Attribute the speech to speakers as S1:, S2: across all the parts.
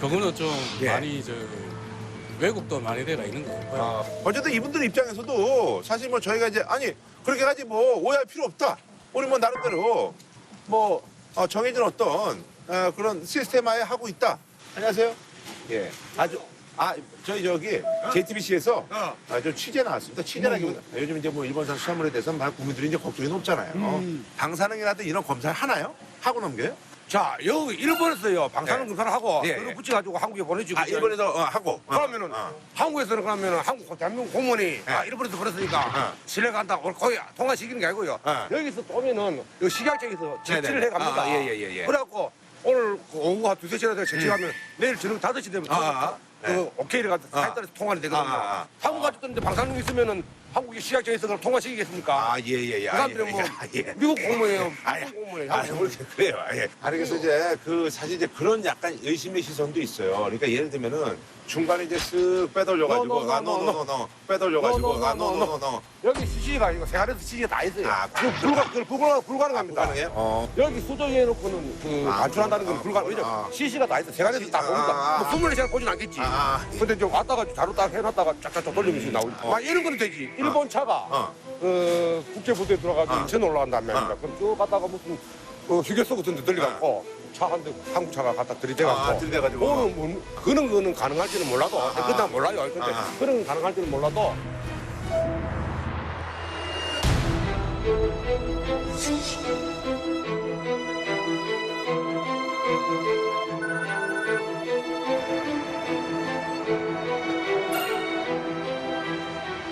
S1: 그거는 좀
S2: 예.
S1: 많이 저 왜곡도 많이 돼가 있는 것 같고요.
S2: 아, 어쨌든 이분들 입장에서도 사실 뭐 저희가 이제 아니 그렇게 가지 뭐 오해할 필요 없다. 우리 뭐 나름대로 뭐 어, 정해진 어떤 어, 그런 시스템화에 하고 있다. 안녕하세요. 예, 아주 아 저희 저기 JTBC에서
S3: 어.
S2: 아, 좀 취재 나왔습니다. 취재라기보다 요즘 이제 뭐 일본산 수산물에 대해서 많은 국민들이 이제 걱정이 높잖아요.
S3: 음.
S2: 방사능이라든 이런 검사를 하나요? 하고 넘겨요?
S3: 자, 여기 일본에서요, 방사능
S2: 예.
S3: 검사를 하고,
S2: 예,
S3: 그걸
S2: 예.
S3: 붙여가지고 한국에 보내주고.
S2: 아 일본에서 어, 하고 어,
S3: 그러면은,
S2: 어.
S3: 한국에서는 그러면은 한국 대한민국 공무원이, 아, 일본에서 그랬으니까,
S2: 어.
S3: 실내 간다, 거의 통화시키는 게 아니고요.
S2: 어.
S3: 여기서 또 오면은, 여기 식약청에서
S2: 네네네.
S3: 해 갑니다.
S2: 아, 예, 예, 예, 예.
S3: 그래갖고, 오늘 그 오후 한 두세 시에 제치하면 내일 저녁 다섯 시 되면
S2: 아, 아,
S3: 그
S2: 네.
S3: 오케이를 갖다
S2: 아.
S3: 사이트에서 통화가 되거든요.
S2: 아, 아, 아.
S3: 한국 가족들인데 방사능 있으면은 한국의 식약청에서 그걸 통화시키겠습니까?
S2: 아, 예, 예, 예.
S3: 그 사람들은 뭐,
S2: 아, 예.
S3: 미국 공무원이에요.
S2: 아니,
S3: 미국 공무원이에요.
S2: 아, 뭐 그래요. 예. 아니 그래서 이제 그 사실 이제 그런 약간 의심의 시선도 있어요. 그러니까 예를 들면은 중간에 이제 쓱 빼돌려가지고 아,
S3: no, no,
S2: 노노 노 노 빼돌려가지고
S3: No, no,
S2: 아,
S3: no, no,
S2: 노노 노 노
S3: 여기 CC가 아니고 세알에서 CC가 다 있어요.
S2: 아,
S3: 그 불가, 그 불가, 불가능합니다.
S2: 가능해요? 어.
S3: 여기 수정해 놓고는 그
S2: 아,
S3: 반출한다는 건
S2: 아,
S3: 불가능.
S2: 아.
S3: 왜냐 CC가 다 있어. 세알에서 다
S2: 아,
S3: 봅니다.
S2: 아,
S3: 뭐 24시간 보진 않겠지.
S2: 아, 아.
S3: 근데 좀 왔다가 자로 딱 해놨다가 쫙쫙쫙 돌리면서 나오지. 막 이런 거는 되지. 일본 차가
S2: 어.
S3: 그 국제부대에 들어가서
S2: 어.
S3: 인천 올라간단 말입니다.
S2: 어.
S3: 그럼 쭉 갔다가 무슨 그 휴게소 같은 데 들려갖고 차 한 대, 한국 차가 갖다 들이대갖고.
S2: 아, 들이대가지고.
S3: 그거는 뭐, 그런 거는 가능할지는 몰라도.
S2: 아.
S3: 그냥 몰라요. 근데
S2: 아.
S3: 그런 건 가능할지는 몰라도.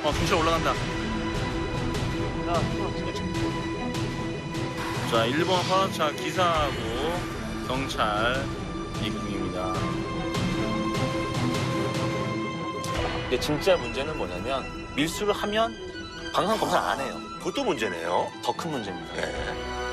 S4: 어, 경찰 올라간다. 자, 일본 화물차 기사하고 경찰 이국입니다.
S5: 근데 진짜 문제는 뭐냐면 밀수를 하면 방사능 검사를 안 해요.
S2: 그것도 문제네요.
S5: 더 큰 문제입니다.
S2: 네.